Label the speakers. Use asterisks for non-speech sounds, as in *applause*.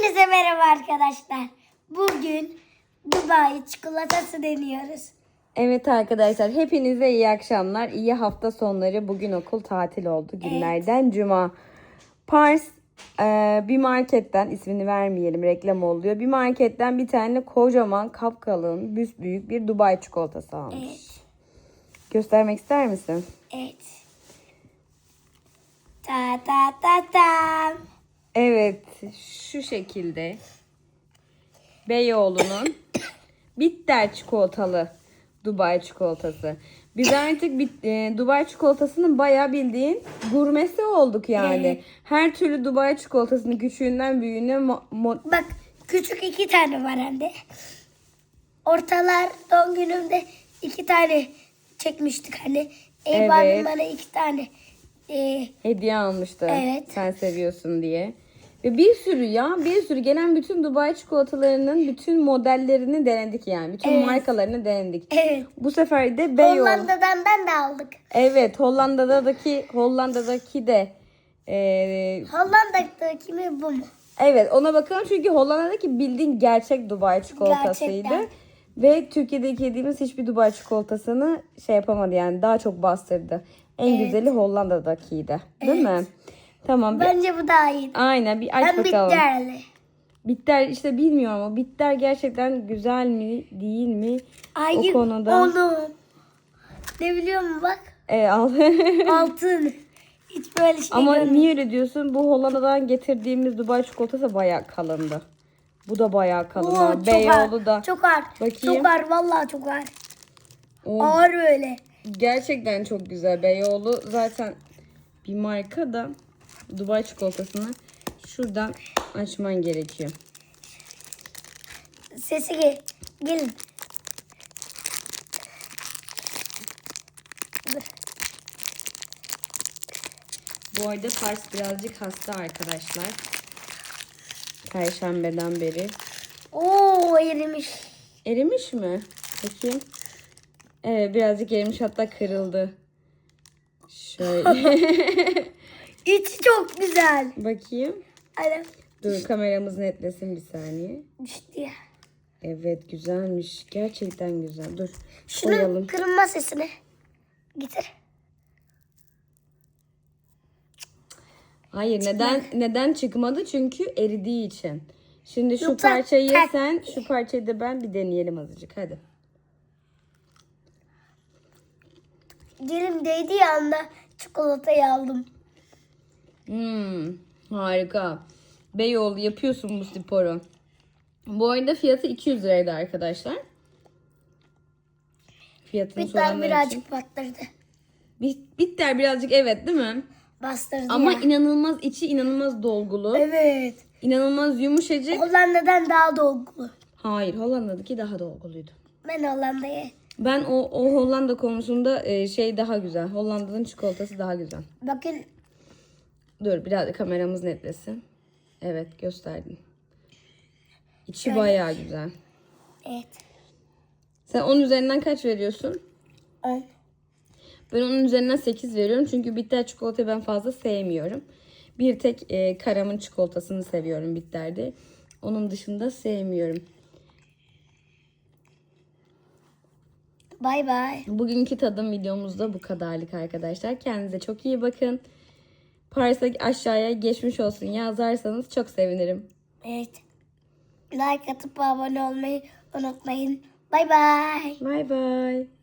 Speaker 1: Hepinize merhaba arkadaşlar. Bugün Dubai çikolatası deniyoruz.
Speaker 2: Evet arkadaşlar hepinize iyi akşamlar. iyi hafta sonları. Bugün okul tatil oldu. Günlerden cuma. Pars e, bir marketten ismini vermeyelim reklam oluyor. Bir marketten bir tane kocaman kapkalın büyük bir Dubai çikolatası almış.
Speaker 1: Evet.
Speaker 2: Göstermek ister misin?
Speaker 1: Evet. Ta ta ta ta.
Speaker 2: Evet şu şekilde Beyoğlu'nun *coughs* bitter çikolatalı Dubai çikolatası. Biz artık bit- e, Dubai çikolatasının bayağı bildiğin gurmesi olduk yani.
Speaker 1: Evet.
Speaker 2: Her türlü Dubai çikolatasını küçüğünden büyüğüne mo- mo-
Speaker 1: Bak küçük iki tane var hem de. Ortalar doğum günümde iki tane çekmiştik hani. Eyüp
Speaker 2: Evet.
Speaker 1: abim bana iki tane e,
Speaker 2: hediye almıştı.
Speaker 1: Evet.
Speaker 2: Sen seviyorsun diye. Ve bir sürü ya bir sürü gelen bütün Dubai çikolatalarının bütün modellerini denedik yani. Bütün
Speaker 1: Evet.
Speaker 2: markalarını denedik.
Speaker 1: evet.
Speaker 2: Bu sefer de Beyoğlu.
Speaker 1: Hollanda'dan ben de aldık.
Speaker 2: Evet Hollanda'daki Hollanda'daki de e,
Speaker 1: Hollanda'daki mi bu mu?
Speaker 2: evet ona bakalım çünkü Hollanda'daki bildiğin gerçek Dubai çikolatasıydı.
Speaker 1: Gerçekten.
Speaker 2: Ve Türkiye'deki yediğimiz hiçbir Dubai çikolatasını şey yapamadı yani daha çok bastırdı. En güzeli Hollanda'dakiydi. Değil mi? Tamam.
Speaker 1: Bence bu daha iyi.
Speaker 2: aynen bir aç
Speaker 1: Ben
Speaker 2: bakalım.
Speaker 1: bitterli.
Speaker 2: Bitter işte bilmiyorum ama bitter gerçekten güzel mi değil mi?
Speaker 1: Hayır
Speaker 2: o konuda.
Speaker 1: oğlum. Ne biliyor musun bak?
Speaker 2: E, al. *laughs*
Speaker 1: Altın. Hiç böyle şey
Speaker 2: Ama
Speaker 1: görmedim.
Speaker 2: niye öyle diyorsun? Bu Hollanda'dan getirdiğimiz Dubai çikolatası bayağı kalındı. Bu da bayağı kalın.
Speaker 1: Oo,
Speaker 2: Beyoğlu
Speaker 1: ağır.
Speaker 2: da.
Speaker 1: Çok ağır.
Speaker 2: Bakayım.
Speaker 1: Çok ağır. Vallahi çok ağır.
Speaker 2: O
Speaker 1: Ağır böyle.
Speaker 2: Gerçekten çok güzel. Beyoğlu zaten bir marka da Dubai çikolatasını şuradan açman gerekiyor.
Speaker 1: Sesi gel. Gelin.
Speaker 2: Bu arada Pars birazcık hasta arkadaşlar. Perşembeden beri.
Speaker 1: Oo erimiş.
Speaker 2: Erimiş mi? Bakayım. Evet birazcık erimiş hatta kırıldı. Şöyle. *laughs*
Speaker 1: İçi çok güzel.
Speaker 2: Bakayım.
Speaker 1: Anam
Speaker 2: Dur kameramız netlesin bir saniye.
Speaker 1: düştü ya.
Speaker 2: Evet güzelmiş. Gerçekten güzel. Dur
Speaker 1: Şunun
Speaker 2: koyalım.
Speaker 1: kırılma sesini. Getir.
Speaker 2: Hayır neden neden çıkmadı? Çünkü eridiği için. Şimdi şu
Speaker 1: Yoksa
Speaker 2: parçayı
Speaker 1: tak-
Speaker 2: sen, şu parçayı da ben bir deneyelim azıcık. Hadi.
Speaker 1: Dilim değdiği anda çikolatayı aldım.
Speaker 2: Hmm, harika. Beyoğlu yapıyorsun bu sporu. Bu arada fiyatı 200 liraydı arkadaşlar. Fiyatını
Speaker 1: tane
Speaker 2: soranlar için.
Speaker 1: birazcık baktırdı.
Speaker 2: Bit- Bitter birazcık evet değil mi?
Speaker 1: Bastırdı
Speaker 2: Ama
Speaker 1: ya.
Speaker 2: inanılmaz içi inanılmaz dolgulu.
Speaker 1: Evet.
Speaker 2: İnanılmaz yumuşacık.
Speaker 1: Hollanda'dan daha dolgulu.
Speaker 2: Hayır Hollanda'daki daha dolguluydu.
Speaker 1: Ben Hollanda'ya.
Speaker 2: Ben o, o Hollanda konusunda e, şey daha güzel. Hollanda'nın çikolatası daha güzel.
Speaker 1: Bakın
Speaker 2: Dur biraz da kameramız netlesin. Evet gösterdin. İçi bayağı güzel.
Speaker 1: evet.
Speaker 2: Sen onun üzerinden kaç veriyorsun?
Speaker 1: On.
Speaker 2: Ben onun üzerinden 8 veriyorum. Çünkü bitter çikolatayı ben fazla sevmiyorum. Bir tek e, karamın çikolatasını seviyorum bitterde. Onun dışında sevmiyorum.
Speaker 1: Bay bay.
Speaker 2: Bugünkü tadım videomuzda bu kadarlık arkadaşlar. Kendinize çok iyi bakın. Paris'e aşağıya geçmiş olsun yazarsanız çok sevinirim.
Speaker 1: Evet. Like atıp abone olmayı unutmayın. Bay bay.
Speaker 2: Bay bay.